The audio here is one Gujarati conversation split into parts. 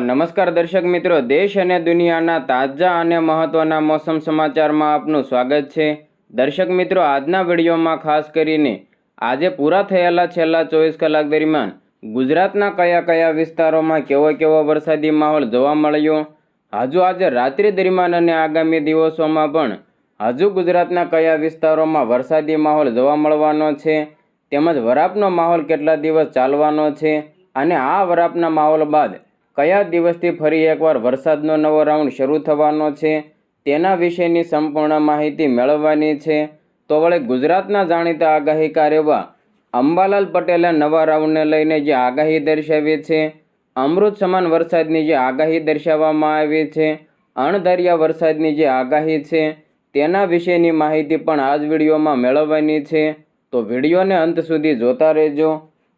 નમસ્કાર દર્શક મિત્રો, દેશ અને દુનિયાના તાજા અને મહત્વના મોસમ સમાચારમાં આપનું સ્વાગત છે. દર્શક મિત્રો, આજના વિડીયોમાં ખાસ કરીને આજે પૂરા થયેલા છેલ્લા ચોવીસ કલાક દરમિયાન ગુજરાતના કયા કયા વિસ્તારોમાં કેવો કેવો વરસાદી માહોલ જોવા મળ્યો? હજુ આજે રાત્રિ દરમિયાન અને આગામી દિવસોમાં પણ હજુ ગુજરાતના કયા વિસ્તારોમાં વરસાદી માહોલ જોવા મળવાનો છે? તેમજ વરાપનો માહોલ કેટલા દિવસ ચાલવાનો છે? અને આ વરાપના માહોલ બાદ કયા દિવસથી ફરી એકવાર વરસાદનો નવો રાઉન્ડ શરૂ થવાનો છે? તેના વિશેની સંપૂર્ણ માહિતી મેળવવાની છે. તો વળે ગુજરાતના જાણીતા આગાહીકાર એવા અંબાલાલ પટેલે નવા રાઉન્ડને લઈને જે આગાહી દર્શાવી છે, અમૃત સમાન વરસાદની જે આગાહી દર્શાવવામાં આવી છે, અણધરિયા વરસાદની જે આગાહી છે, તેના વિશેની માહિતી પણ આ જ વિડીયોમાં મેળવવાની છે. તો વિડીયોને અંત સુધી જોતા રહેજો.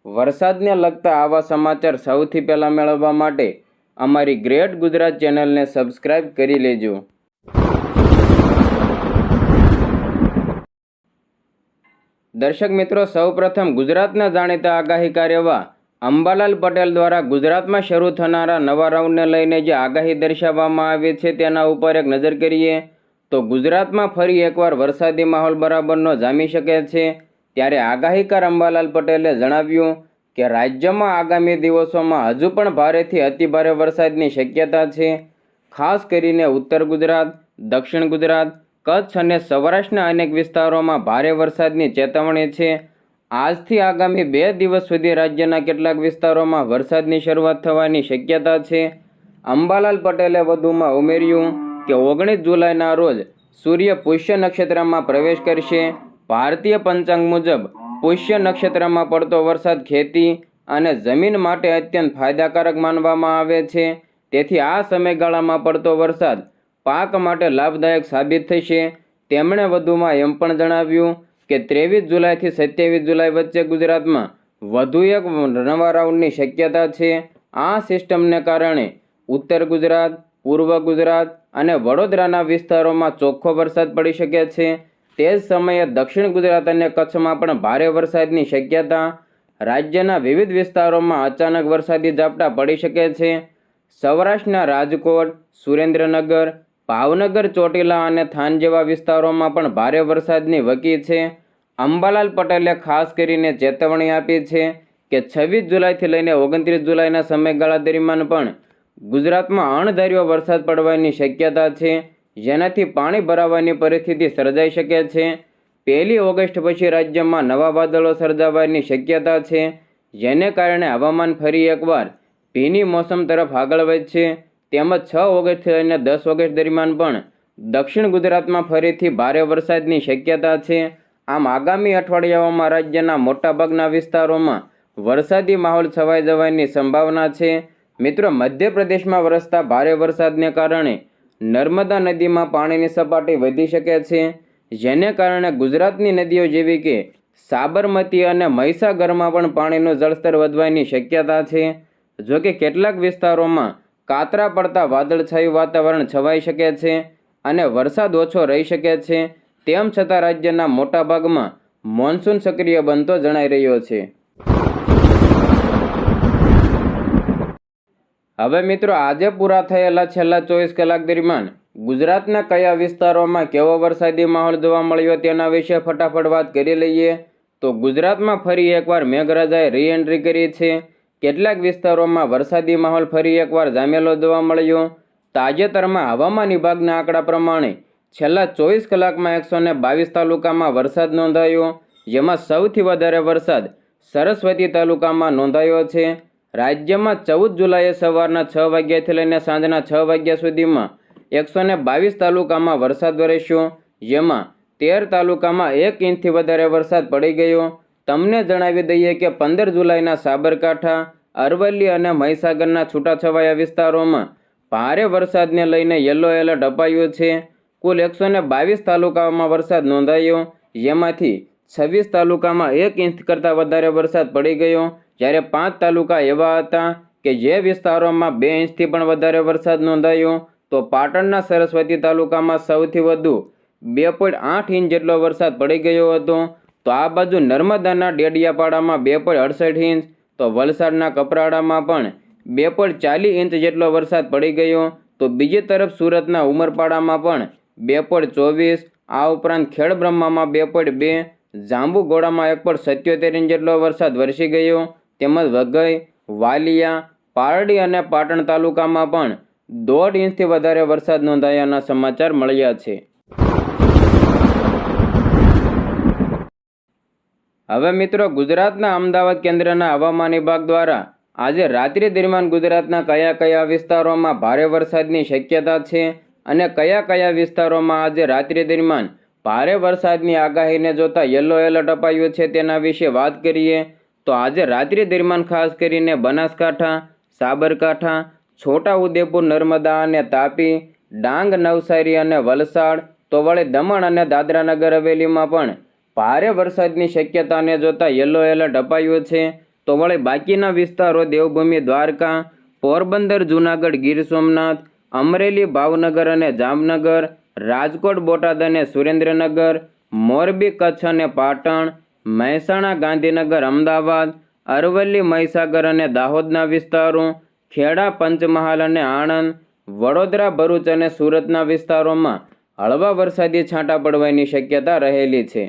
વરસાદને લગતા આવા સમાચાર સૌથી પહેલાં મેળવવા માટે અમારી ગ્રેટ ગુજરાત ચેનલને સબસ્ક્રાઇબ કરી લેજો. દર્શક મિત્રો, સૌપ્રથમ ગુજરાતના જાણીતા આગાહીકાર એવા અંબાલાલ પટેલ દ્વારા ગુજરાતમાં શરૂ થનારા નવા રાઉન્ડને લઈને જે આગાહી દર્શાવવામાં આવી છે તેના ઉપર એક નજર કરીએ તો ગુજરાતમાં ફરી એકવાર વરસાદી માહોલ બરાબરનો જામી શકે છે. ત્યારે આગાહીકાર અંબાલાલ પટેલે જણાવ્યું કે રાજ્યમાં આગામી દિવસોમાં હજુ પણ ભારેથી અતિભારે વરસાદની શક્યતા છે. ખાસ કરીને ઉત્તર ગુજરાત, દક્ષિણ ગુજરાત, કચ્છ અને સૌરાષ્ટ્રના અનેક વિસ્તારોમાં ભારે વરસાદની ચેતવણી છે. આજથી આગામી બે દિવસ સુધી રાજ્યના કેટલાક વિસ્તારોમાં વરસાદની શરૂઆત થવાની શક્યતા છે. અંબાલાલ પટેલે વધુમાં ઉમેર્યું કે ઓગણીસ જુલાઈના રોજ સૂર્ય પુષ્ય નક્ષત્રમાં પ્રવેશ કરશે. ભારતીય પંચાંગ મુજબ પુષ્ય નક્ષત્રમાં પડતો વરસાદ ખેતી અને જમીન માટે અત્યંત ફાયદાકારક માનવામાં આવે છે. તેથી આ સમયગાળામાં પડતો વરસાદ પાક માટે લાભદાયક સાબિત થશે. તેમણે વધુમાં એમ પણ જણાવ્યું કે ત્રેવીસ જુલાઈથી સત્યાવીસ જુલાઈ વચ્ચે ગુજરાતમાં વધુ એક નવા રાઉન્ડની શક્યતા છે. આ સિસ્ટમને કારણે ઉત્તર ગુજરાત, પૂર્વ ગુજરાત અને વડોદરાના વિસ્તારોમાં ચોખ્ખો વરસાદ પડી શકે છે. તે જ સમયે દક્ષિણ ગુજરાત અને કચ્છમાં પણ ભારે વરસાદની શક્યતા. રાજ્યના વિવિધ વિસ્તારોમાં અચાનક વરસાદી ઝાપટા પડી શકે છે. સૌરાષ્ટ્રના રાજકોટ, સુરેન્દ્રનગર, ભાવનગર, ચોટીલા અને થાન જેવા વિસ્તારોમાં પણ ભારે વરસાદની વકી છે. અંબાલાલ પટેલે ખાસ કરીને ચેતવણી આપી છે કે છવ્વીસ જુલાઈથી લઈને ઓગણત્રીસ જુલાઈના સમયગાળા દરમિયાન પણ ગુજરાતમાં અણધાર્યો વરસાદ પડવાની શક્યતા છે. જેનાથી પાણી ભરાવાની પરિસ્થિતિ સર્જાઈ શકે છે. પહેલી ઓગસ્ટ પછી રાજ્યમાં નવા વાદળો સર્જાવાની શક્યતા છે, જેને કારણે હવામાન ફરી એકવાર ભીની મોસમ તરફ આગળ વધશે તેમજ છ ઓગસ્ટથી લઈને દસ ઓગસ્ટ દરમિયાન પણ દક્ષિણ ગુજરાતમાં ફરીથી ભારે વરસાદની શક્યતા છે. આમ આગામી અઠવાડિયાઓમાં રાજ્યના મોટાભાગના વિસ્તારોમાં વરસાદી માહોલ છવાઈ જવાની સંભાવના છે. મિત્રો, મધ્યપ્રદેશમાં વરસતા ભારે વરસાદને કારણે નર્મદા નદીમાં પાણીની સપાટી વધી શકે છે, જેને કારણે ગુજરાતની નદીઓ જેવી કે સાબરમતી અને મહીસાગરમાં પણ પાણીનું જળસ્તર વધવાની શક્યતા છે. જોકે કેટલાક વિસ્તારોમાં કાતરા પડતા વાદળછાયું વાતાવરણ છવાઈ શકે છે અને વરસાદ ઓછો રહી શકે છે, તેમ છતાં રાજ્યના મોટા ભાગમાં મોન્સૂન સક્રિય બનતો જણાઈ રહ્યો છે. હવે મિત્રો આજે પૂરા થયેલા છેલ્લા ચોવીસ કલાક દરમિયાન ગુજરાતના કયા વિસ્તારોમાં કેવો વરસાદી માહોલ જોવા મળ્યો તેના વિશે ફટાફટ વાત કરી લઈએ. તો ગુજરાતમાં ફરી એકવાર મેઘરાજાએ રી એન્ટ્રી કરી છે. કેટલાક વિસ્તારોમાં વરસાદી માહોલ ફરી એકવાર જામેલો જોવા મળ્યો. તાજેતરમાં હવામાન વિભાગના આંકડા પ્રમાણે છેલ્લા ચોવીસ કલાકમાં એકસો ને બાવીસ તાલુકામાં વરસાદ નોંધાયો, જેમાં સૌથી વધારે વરસાદ સરસ્વતી તાલુકામાં નોંધાયો છે. રાજ્યમાં ચૌદ જુલાઈએ સવારના છ વાગ્યાથી લઈને સાંજના છ વાગ્યા સુધીમાં એકસો ને બાવીસ તાલુકામાં વરસાદ વરસ્યો. જેમાં તેર તાલુકામાં એક ઇંચથી વધારે વરસાદ પડી ગયો. તમને જણાવી દઈએ કે પંદર જુલાઈના સાબરકાંઠા, અરવલ્લી અને મહીસાગરના છૂટાછવાયા વિસ્તારોમાં ભારે વરસાદને લઈને યલો એલર્ટ અપાયું છે. કુલ એકસો ને બાવીસ તાલુકાઓમાં વરસાદ નોંધાયો. જેમાંથી છવ્વીસ તાલુકામાં એક ઇંચ કરતાં વધારે વરસાદ પડી ગયો. જ્યારે પાંચ તાલુકા એવા હતા કે જે વિસ્તારોમાં બે ઇંચથી પણ વધારે વરસાદ નોંધાયો, તો પાટણના સરસ્વતી તાલુકામાં સૌથી વધુ બે પોઈન્ટ આઠ ઇંચ જેટલો વરસાદ પડી ગયો હતો. તો આ બાજુ નર્મદાના ડેડિયાપાડામાં બે પોઈન્ટ અડસઠ ઇંચ, તો વલસાડના કપરાડામાં પણ બે પોઈન્ટ ચાલીસ ઇંચ જેટલો વરસાદ પડી ગયો. તો બીજી તરફ સુરતના ઉમરપાડામાં પણ બે પોઈન્ટ ચોવીસ, આ ઉપરાંત ખેડબ્રહ્મામાં બે પોઈન્ટ બે જાંબુગોડામાં એક પોઈન્ટ સત્યોતેર ઇંચ જેટલો વરસાદ વરસી ગયો. તેમજ વઘઈ, વાલિયા, પારડી અને પાટણ તાલુકામાં પણ દોઢ ઇંચથી વધારે વરસાદ નોંધાયાના સમાચાર મળ્યા છે. હવે મિત્રો ગુજરાતના અમદાવાદ કેન્દ્રના હવામાન વિભાગ દ્વારા આજે રાત્રિ દરમિયાન ગુજરાતના કયા કયા વિસ્તારોમાં ભારે વરસાદની શક્યતા છે અને કયા કયા વિસ્તારોમાં આજે રાત્રિ દરમિયાન ભારે વરસાદની આગાહીને જોતા યલો એલર્ટ અપાયું છે તેના વિશે વાત કરીએ. તો આજે રાત્રિ દરમિયાન ખાસ કરીને બનાસકાંઠા, સાબરકાંઠા છોટા ઉદેપુર નર્મદા અને તાપી, ડાંગ, નવસારી અને વલસાડ તો વળી દમણ અને દાદરાનગર હવેલીમાં પણ ભારે વરસાદની શક્યતાને જોતા યલો એલર્ટ અપાયું છે. તો વળી બાકીના વિસ્તારો દેવભૂમિ, દ્વારકા, પોરબંદર, જૂનાગઢ, ગીર સોમનાથ, અમરેલી, ભાવનગર અને જામનગર, રાજકોટ, બોટાદ અને સુરેન્દ્રનગર, મોરબી, કચ્છ અને પાટણ મહેસાણા, ગાંધીનગર, અમદાવાદ, અરવલ્લી, મહીસાગર અને દાહોદના વિસ્તારો, ખેડા, પંચમહાલ અને આણંદ, વડોદરા, ભરૂચ અને સુરતના વિસ્તારોમાં હળવા વરસાદી છાંટા પડવાની શક્યતા રહેલી છે.